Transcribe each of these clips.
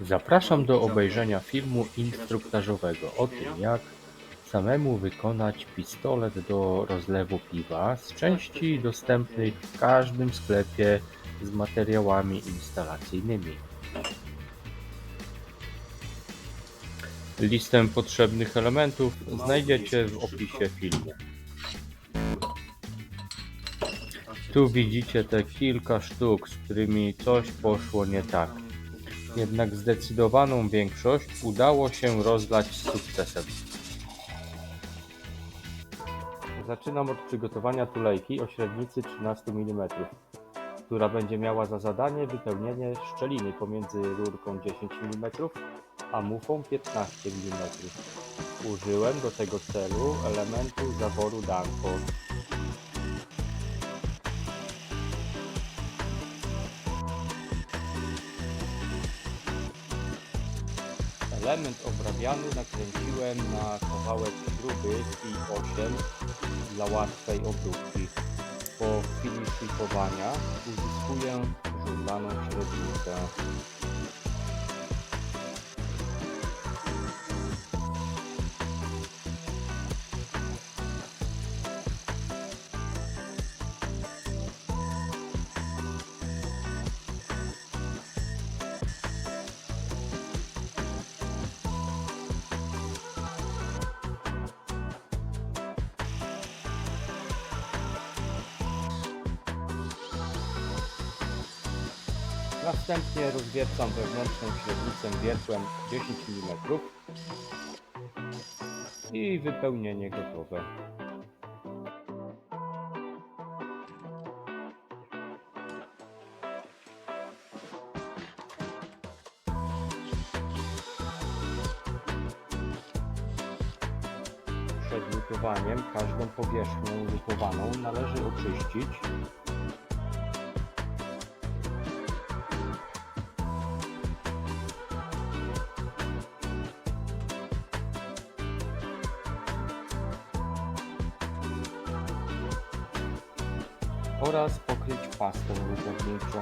Zapraszam do obejrzenia filmu instruktażowego o tym, jak samemu wykonać pistolet do rozlewu piwa z części dostępnych w każdym sklepie z materiałami instalacyjnymi. Listę potrzebnych elementów znajdziecie w opisie filmu. Tu widzicie te kilka sztuk, z którymi coś poszło nie tak. Jednak zdecydowaną większość udało się rozlać z sukcesem. Zaczynam od przygotowania tulejki o średnicy 13 mm, która będzie miała za zadanie wypełnienie szczeliny pomiędzy rurką 10 mm a mufą 15 mm. Użyłem do tego celu elementu zaworu Danfoss. Element obrabiany nakręciłem na kawałek śruby i 8 dla łatwej obróbki. Po chwili szlifowania uzyskuję żądaną średnicę. Następnie rozwiercam wewnętrzną średnicę wiertłem 10 mm i wypełnienie gotowe. Przed lutowaniem każdą powierzchnię lutowaną należy oczyścić oraz pokryć pastą lutowniczą.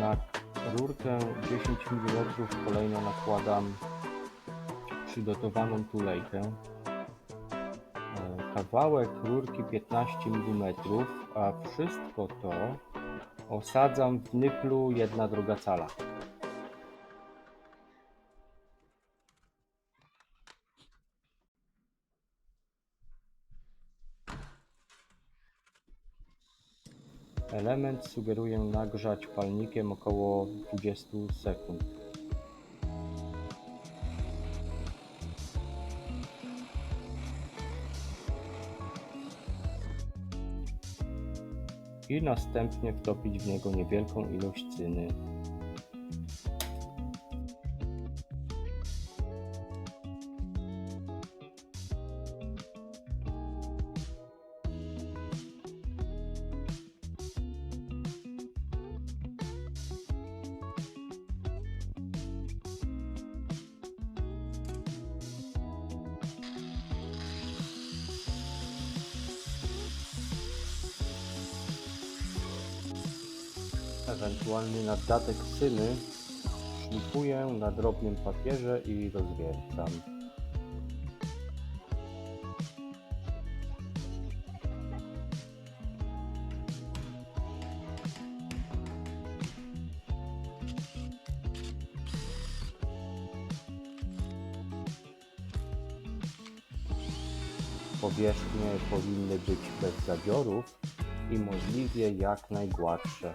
Na rurkę 10 mm kolejno nakładam przygotowaną tulejkę. E, Kawałek rurki 15 mm, a wszystko to Osadzam w nyplu jedna druga cala. Element sugeruję nagrzać palnikiem około 20 sekund. I następnie wtopić w niego niewielką ilość cyny. Ewentualny naddatek cyny szlifuję na drobnym papierze i rozwiercam. Powierzchnie powinny być bez zadziorów i możliwie jak najgładsze.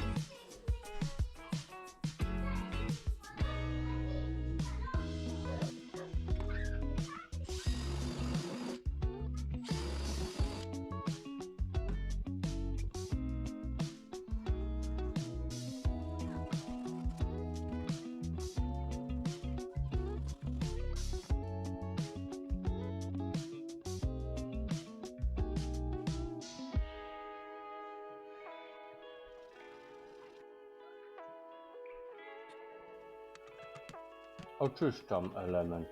Oczyszczam element.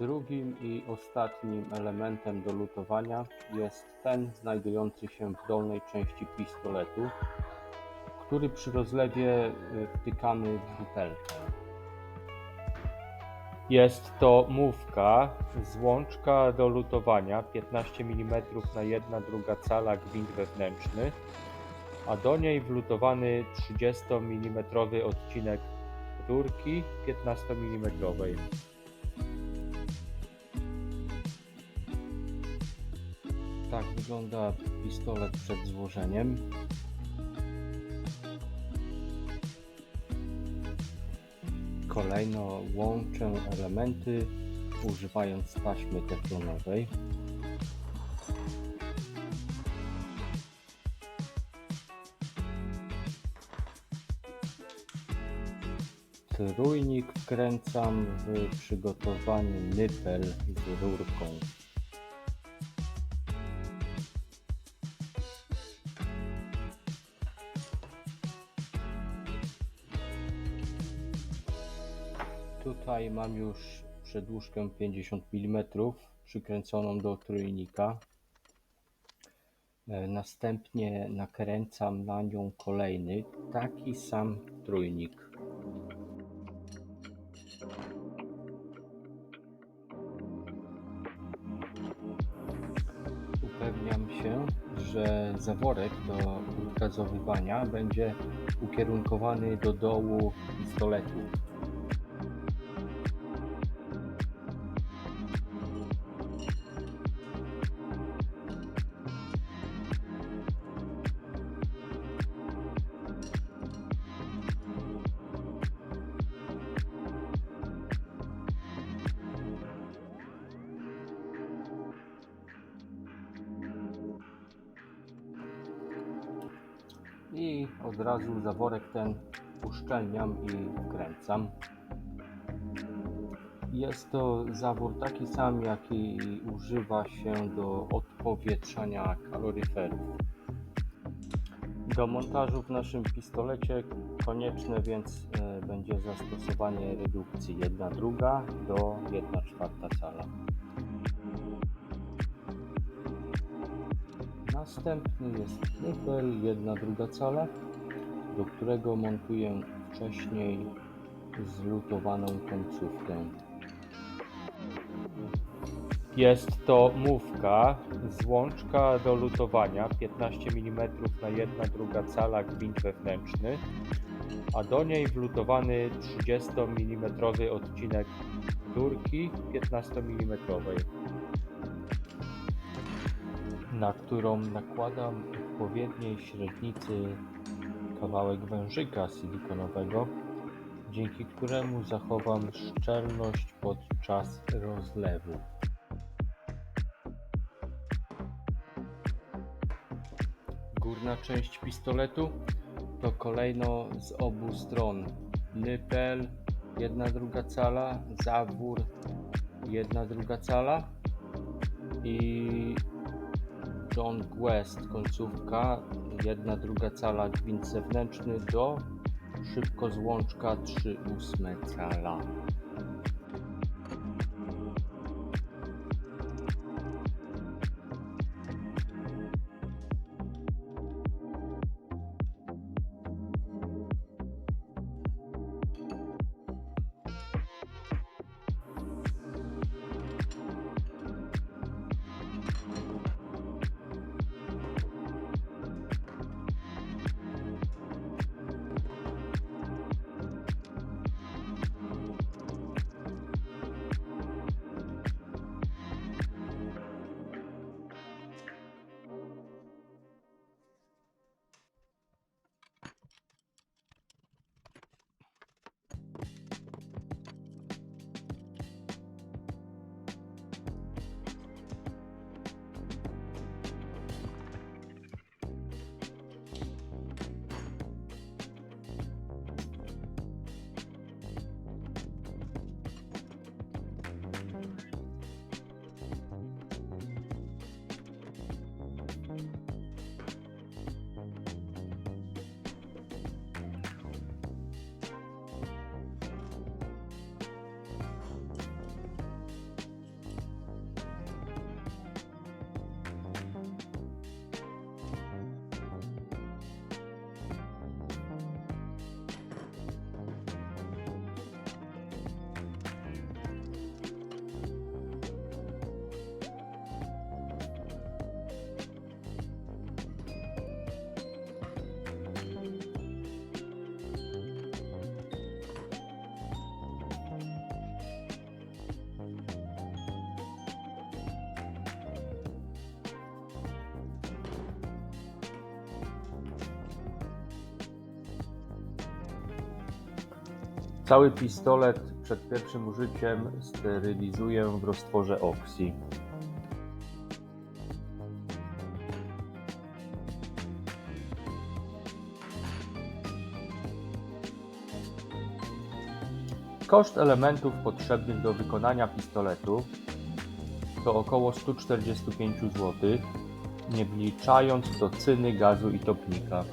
Drugim i ostatnim elementem do lutowania jest ten znajdujący się w dolnej części pistoletu, który przy rozlewie e, wtykamy w butelkę. Jest to mówka, złączka do lutowania 15 mm na 1 druga cala gwint wewnętrzny a do niej wlutowany 30 mm odcinek rurki 15 mm. Tak wygląda pistolet przed złożeniem. Kolejno łączę elementy używając taśmy teflonowej. Trójnik wkręcam w przygotowany nypel z rurką. Tutaj mam już przedłużkę 50 mm przykręconą do trójnika. E, Następnie nakręcam na nią kolejny, taki sam trójnik. Upewniam się, że zaworek do ultrazowywania będzie ukierunkowany do dołu pistoletu. I od razu zaworek ten uszczelniam i wkręcam. Jest to zawór taki sam, jaki używa się do odpowietrzania kaloryferów. Do montażu w naszym pistolecie konieczne więc e, będzie zastosowanie redukcji 1 druga do 1 czwarta cala. Następny jest nypel 1 druga cala, do którego montuję wcześniej zlutowaną końcówkę. Jest to mówka, złączka do lutowania 15 mm na 1 druga cala gwint wewnętrzny, a do niej wlutowany 30 mm odcinek rurki 15 mm na którą nakładam odpowiedniej średnicy kawałek wężyka silikonowego, dzięki któremu zachowam szczelność podczas rozlewu. Górna część pistoletu to kolejno z obu stron nypel, jedna druga cala, zawór, jedna druga cala i John Quest końcówka, jedna druga cala gwint zewnętrzny do szybko złączka 3 ósme cala. Cały pistolet przed pierwszym użyciem sterylizuję w roztworze Oxy. Koszt elementów potrzebnych do wykonania pistoletu to około 145 zł, nie wliczając tocyny, gazu i topnika.